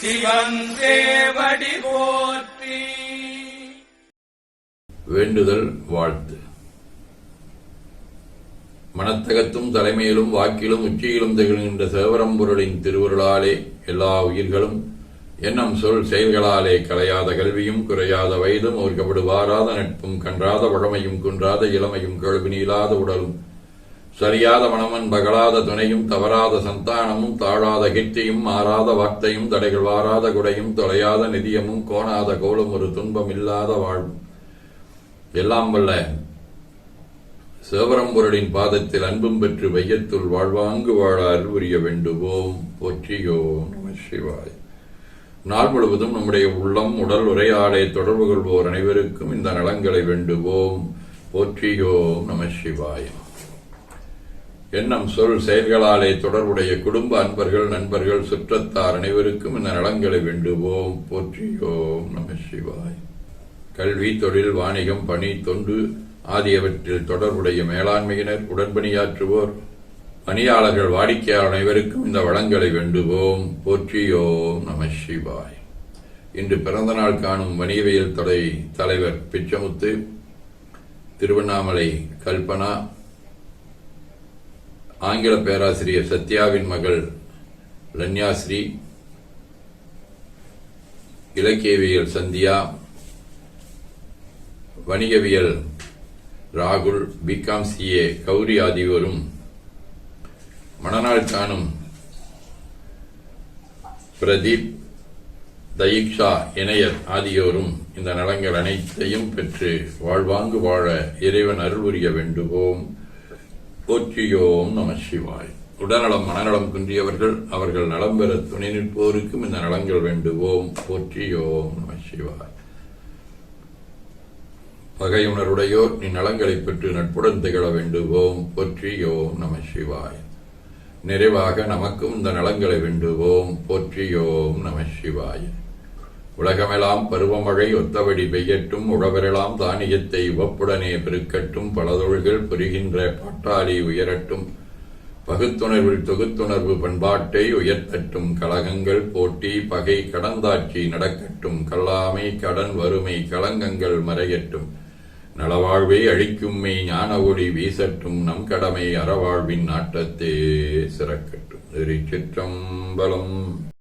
சிவன் போற்றி. வேண்டுதல் வாழ்த்து. மனத்தகத்தும் தலைமையிலும் வாக்கிலும் உச்சியிலும் திகழ்கின்ற சேவரம்பொருளின் திருவருளாலே எல்லா உயிர்களும் எண்ணம் சொல் செயல்களாலே கலையாத கல்வியும் குறையாத வயதும் ஒருக்கப்படுவாராத நட்பும் கன்றாத வழமையும் குன்றாத இளமையும் கழுவினியில்லாத உடலும் சரியாத மனமன் பகலாத துணையும் தவறாத சந்தானமும் தாழாத கீர்த்தியும் மாறாத வார்த்தையும் தடைகள் வாராத குடையும் தொலையாத நிதியமும் கோணாத கோலும் ஒரு துன்பம் இல்லாத வாழ்வும். எல்லாம் வல்ல சிவபரம்பொருளின் பாதத்தில் அன்பும் பெற்று வையத்துள் வாழ்வாங்கு வாழ அறிவுரிய வேண்டுவோம். போற்றியோ நம சிவாய். நாள் முழுவதும் நம்முடைய உள்ளம் உடல் உரையாடை தொடர்பு கொள்வோர் அனைவருக்கும் இந்த நலங்களை வேண்டுவோம். போற்றியோம் நம சிவாயம் எண்ணம் சொல் செயல்களாலே தொடர்புடைய குடும்ப அன்பர்கள் நண்பர்கள் சுற்றத்தார் அனைவருக்கும் இந்த நலங்களை வேண்டுவோம். போற்றியோம் நம சிவாய். கல்வி தொழில் வாணிகம் பணி தொண்டு ஆகியவற்றில் தொடர்புடைய மேலாண்மையினர் உடன்பணியாற்றுவோர் பணியாளர்கள் வாடிக்கையாளர் அனைவருக்கும் இந்த வளங்களை வேண்டுவோம். போற்றியோம் நம சிவாய். இன்று பிறந்தநாள் காணும் வணிகவியல் துறை தலைவர் பிச்சமுத்து திருவண்ணாமலை கல்பனா ஆங்கில பேராசிரியர் சத்யாவின் மகள் லன்யாஸ்ரீ இலக்கியவியல் சந்தியா வணிகவியல் ராகுல் பிகாம் சிஏ கௌரி ஆகியோரும் மணநாள் காணும் பிரதீப் தயிக்ஷா இணையர் ஆகியோரும் இந்த நலங்கள் அனைத்தையும் பெற்று வாழ்வாங்கு வாழ இறைவன் அருள் புரிய வேண்டுவோம். போற்றியோம் நம சிவாய். உடல்நலம் மனநலம் குன்றியவர்கள் அவர்கள் நலம் பெற துணை நிற்போருக்கும் இந்த நலங்கள் வேண்டுவோம். போற்றியோம் நம சிவாய். பகையுணருடையோர் நீ நலங்களை பெற்று நட்புடன் திகழ வேண்டுவோம். போற்றியோம் நம சிவாய். நிறைவாக நமக்கும் இந்த நலங்களை வேண்டுவோம். போற்றியோம் நம சிவாய். உலகமெல்லாம் பருவமழை ஒத்தவடி பெய்யட்டும் உழவரெல்லாம் தானியத்தை உவப்புடனே பெருக்கட்டும் பலதொழில்கள் புரிகின்ற பாட்டாளி உயரட்டும் பகுத்துணர்வில் தொகுத்துணர்வு பண்பாட்டை உயர்த்தட்டும் கலகங்கள் போட்டி பகை கடந்தாட்சி நடக்கட்டும் கல்லாமை கடன் வறுமை கலங்கங்கள் மறையட்டும் நலவாழ்வை அழிக்கும்மை ஞான ஒளி வீசட்டும் நம் கடமை அறவாழ்வின் நாட்டத்தே சிறக்கட்டும். திருச்சிற்றம்பலம்